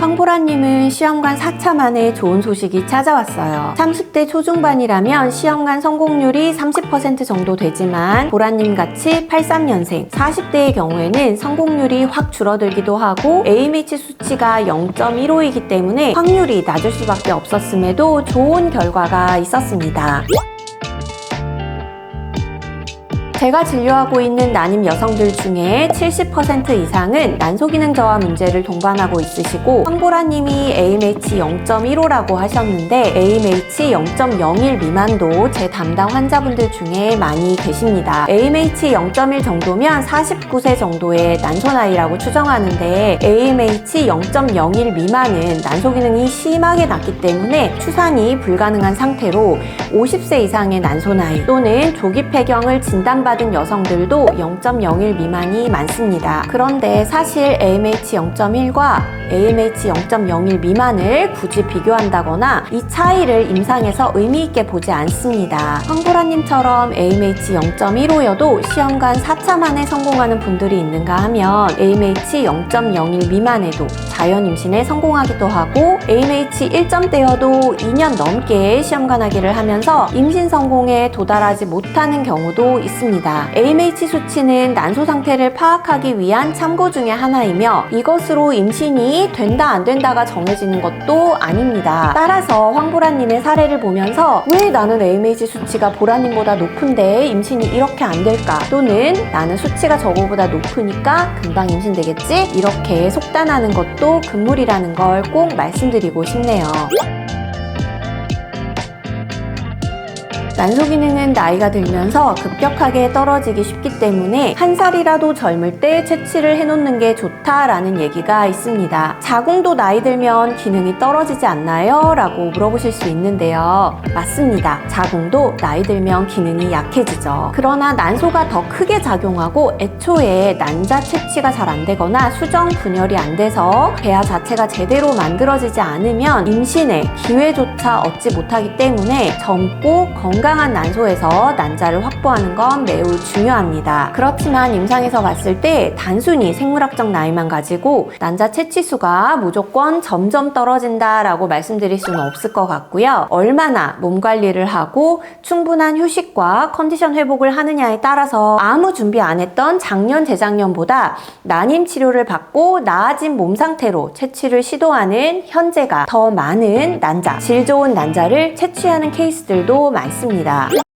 황보라님은 시험관 4차 만에 좋은 소식이 찾아왔어요. 30대 초중반이라면 시험관 성공률이 30% 정도 되지만 보라님 같이 83년생 40대의 경우에는 성공률이 확 줄어들기도 하고 AMH 수치가 0.15이기 때문에 확률이 낮을 수밖에 없었음에도 좋은 결과가 있었습니다. 제가 진료하고 있는 난임 여성들 중에 70% 이상은 난소기능 저하 문제를 동반하고 있으시고 황보라님이 AMH 0.15라고 하셨는데 AMH 0.01 미만도 제 담당 환자분들 중에 많이 계십니다. AMH 0.1 정도면 49세 정도의 난소 나이라고 추정하는데 AMH 0.01 미만은 난소 기능이 심하게 낮기 때문에 추산이 불가능한 상태로 50세 이상의 난소 나이 또는 조기 폐경을 진단 받은 여성들도 0.01 미만이 많습니다. 그런데 사실 AMH 0.1과 AMH 0.01 미만을 굳이 비교한다거나 이 차이를 임상에서 의미 있게 보지 않습니다. 황보라님처럼 AMH 0.15여도 시험관 4차 만에 성공하는 분들이 있는가 하면 AMH 0.01 미만에도 자연 임신에 성공하기도 하고 AMH 1점대여도 2년 넘게 시험관 하기를 하면서 임신 성공에 도달하지 못하는 경우도 있습니다. AMH 수치는 난소 상태를 파악하기 위한 참고 중의 하나이며 이것으로 임신이 된다 안 된다가 정해지는 것도 아닙니다. 따라서 황보라님의 사례를 보면서 왜 나는 AMH 수치가 보라님보다 높은데 임신이 이렇게 안 될까? 또는 나는 수치가 저거보다 높으니까 금방 임신되겠지? 이렇게 속단하는 것도 금물이라는 걸 꼭 말씀드리고 싶네요. 난소 기능은 나이가 들면서 급격하게 떨어지기 쉽기 때문에 한 살이라도 젊을 때 채취를 해놓는 게 좋다라는 얘기가 있습니다. 자궁도 나이 들면 기능이 떨어지지 않나요? 라고 물어보실 수 있는데요. 맞습니다. 자궁도 나이 들면 기능이 약해지죠. 그러나 난소가 더 크게 작용하고 애초에 난자 채취가 잘 안 되거나 수정 분열이 안 돼서 배아 자체가 제대로 만들어지지 않으면 임신의 기회조차 얻지 못하기 때문에 젊고 건강 한 난소에서 난자를 확보하는 건 매우 중요합니다. 그렇지만 임상에서 봤을 때 단순히 생물학적 나이만 가지고 난자 채취수가 무조건 점점 떨어진다라고 말씀드릴 수는 없을 것 같고요. 얼마나 몸 관리를 하고 충분한 휴식과 컨디션 회복을 하느냐에 따라서 아무 준비 안 했던 작년 재작년보다 난임 치료를 받고 나아진 몸 상태로 채취를 시도하는 현재가 더 많은 난자, 질 좋은 난자를 채취하는 케이스들도 많습니다. 합니다.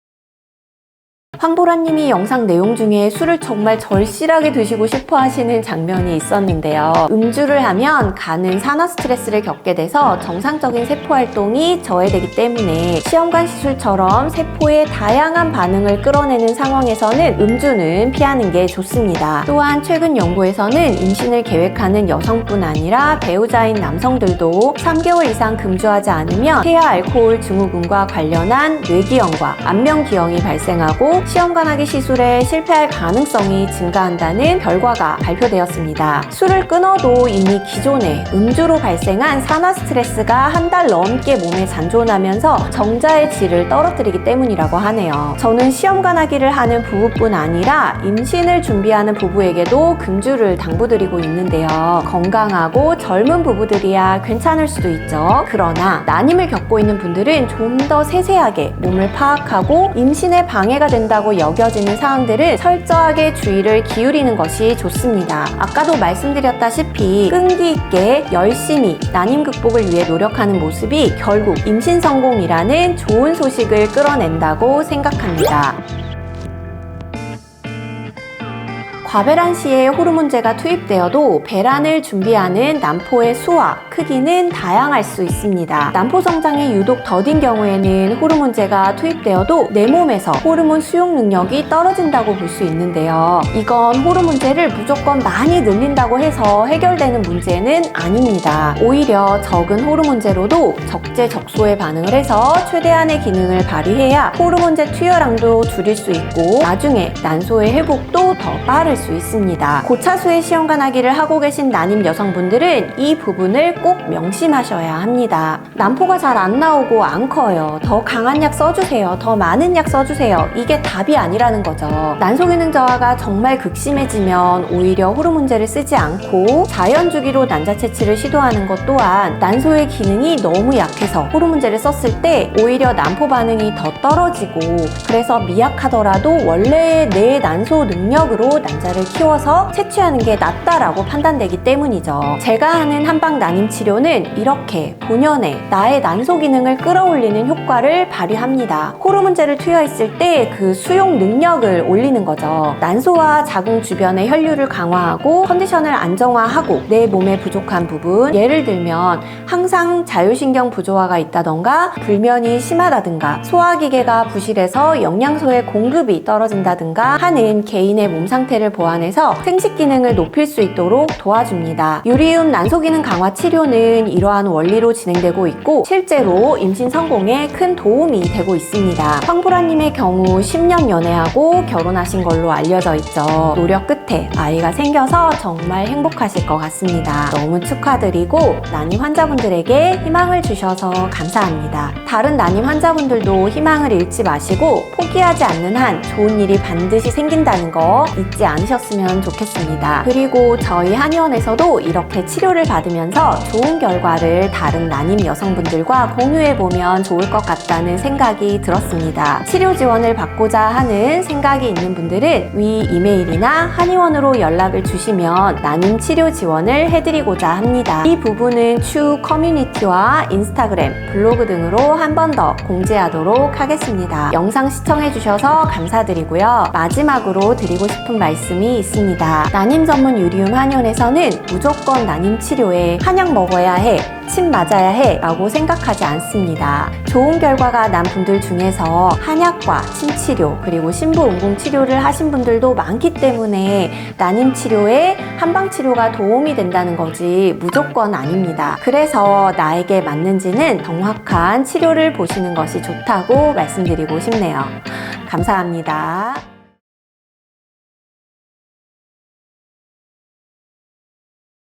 황보라님이 영상 내용 중에 술을 정말 절실하게 드시고 싶어 하시는 장면이 있었는데요. 음주를 하면 간은 산화 스트레스를 겪게 돼서 정상적인 세포 활동이 저해되기 때문에 시험관 시술처럼 세포의 다양한 반응을 끌어내는 상황에서는 음주는 피하는 게 좋습니다. 또한 최근 연구에서는 임신을 계획하는 여성뿐 아니라 배우자인 남성들도 3개월 이상 금주하지 않으면 폐하 알코올 증후군과 관련한 뇌기형과 안면기형이 발생하고 시험관하기 시술에 실패할 가능성이 증가한다는 결과가 발표되었습니다. 술을 끊어도 이미 기존에 음주로 발생한 산화 스트레스가 한 달 넘게 몸에 잔존하면서 정자의 질을 떨어뜨리기 때문이라고 하네요. 저는 시험관하기를 하는 부부뿐 아니라 임신을 준비하는 부부에게도 금주를 당부드리고 있는데요. 건강하고 젊은 부부들이야 괜찮을 수도 있죠. 그러나 난임을 겪고 있는 분들은 좀 더 세세하게 몸을 파악하고 임신에 방해가 된다 고 여겨지는 사항들을 철저하게 주의를 기울이는 것이 좋습니다. 아까도 말씀드렸다시피 끈기 있게 열심히 난임 극복을 위해 노력하는 모습이 결국 임신 성공이라는 좋은 소식을 끌어낸다고 생각합니다. 과배란 시에 호르몬제가 투입되어도 배란을 준비하는 난포의 수와 크기는 다양할 수 있습니다. 난포 성장이 유독 더딘 경우에는 호르몬제가 투입되어도 내 몸에서 호르몬 수용 능력이 떨어진다고 볼 수 있는데요. 이건 호르몬제를 무조건 많이 늘린다고 해서 해결되는 문제는 아닙니다. 오히려 적은 호르몬제로도 적재적소에 반응을 해서 최대한의 기능을 발휘해야 호르몬제 투여량도 줄일 수 있고 나중에 난소의 회복도 더 빠를 수수 있습니다. 고차수의 시험관 하기를 하고 계신 난임 여성분들은 이 부분을 꼭 명심하셔야 합니다. 난포가 잘 안 나오고 안 커요. 더 강한 약 써주세요. 더 많은 약 써주세요. 이게 답이 아니라는 거죠. 난소 기능 저하가 정말 극심해지면 오히려 호르몬제를 쓰지 않고 자연 주기로 난자 채취를 시도하는 것 또한 난소의 기능이 너무 약해서 호르몬제를 썼을 때 오히려 난포 반응이 더 떨어지고 그래서 미약하더라도 원래의 내 난소 능력으로 난자 를 키워서 채취하는 게 낫다라고 판단되기 때문이죠. 제가 하는 한방 난임 치료는 이렇게 본연의 나의 난소 기능을 끌어올리는 효과를 발휘합니다. 호르몬제를 투여했을 때 그 수용 능력을 올리는 거죠. 난소와 자궁 주변의 혈류를 강화하고 컨디션을 안정화하고 내 몸에 부족한 부분 예를 들면 항상 자율신경 부조화가 있다던가 불면이 심하다든가 소화기계가 부실해서 영양소의 공급이 떨어진다든가 하는 개인의 몸 상태를 보 완해서 생식 기능을 높일 수 있도록 도와줍니다. 유리음 난소 기능 강화 치료는 이러한 원리로 진행되고 있고 실제로 임신 성공에 큰 도움이 되고 있습니다. 황보라님의 경우 10년 연애하고 결혼하신 걸로 알려져 있죠. 노력 끝에 아이가 생겨서 정말 행복하실 것 같습니다. 너무 축하드리고 난임 환자분들에게 희망을 주셔서 감사합니다. 다른 난임 환자분들도 희망을 잃지 마시고 포기하지 않는 한 좋은 일이 반드시 생긴다는 거 잊지 않으 셨으면 좋겠습니다. 그리고 저희 한의원에서도 이렇게 치료를 받으면서 좋은 결과를 다른 난임 여성분들과 공유해보면 좋을 것 같다는 생각이 들었습니다. 치료 지원을 받고자 하는 생각이 있는 분들은 위 이메일이나 한의원으로 연락을 주시면 난임 치료 지원을 해드리고자 합니다. 이 부분은 추후 커뮤니티와 인스타그램, 블로그 등으로 한 번 더 공지하도록 하겠습니다. 영상 시청해주셔서 감사드리고요. 마지막으로 드리고 싶은 말씀 이 있습니다. 난임 전문 유리움 한의원에서는 무조건 난임 치료에 한약 먹어야 해, 침 맞아야 해 라고 생각하지 않습니다. 좋은 결과가 난 분들 중에서 한약과 침치료 그리고 신부응궁 치료를 하신 분들도 많기 때문에 난임 치료에 한방 치료가 도움이 된다는 거지 무조건 아닙니다. 그래서 나에게 맞는지는 정확한 치료를 보시는 것이 좋다고 말씀드리고 싶네요. 감사합니다.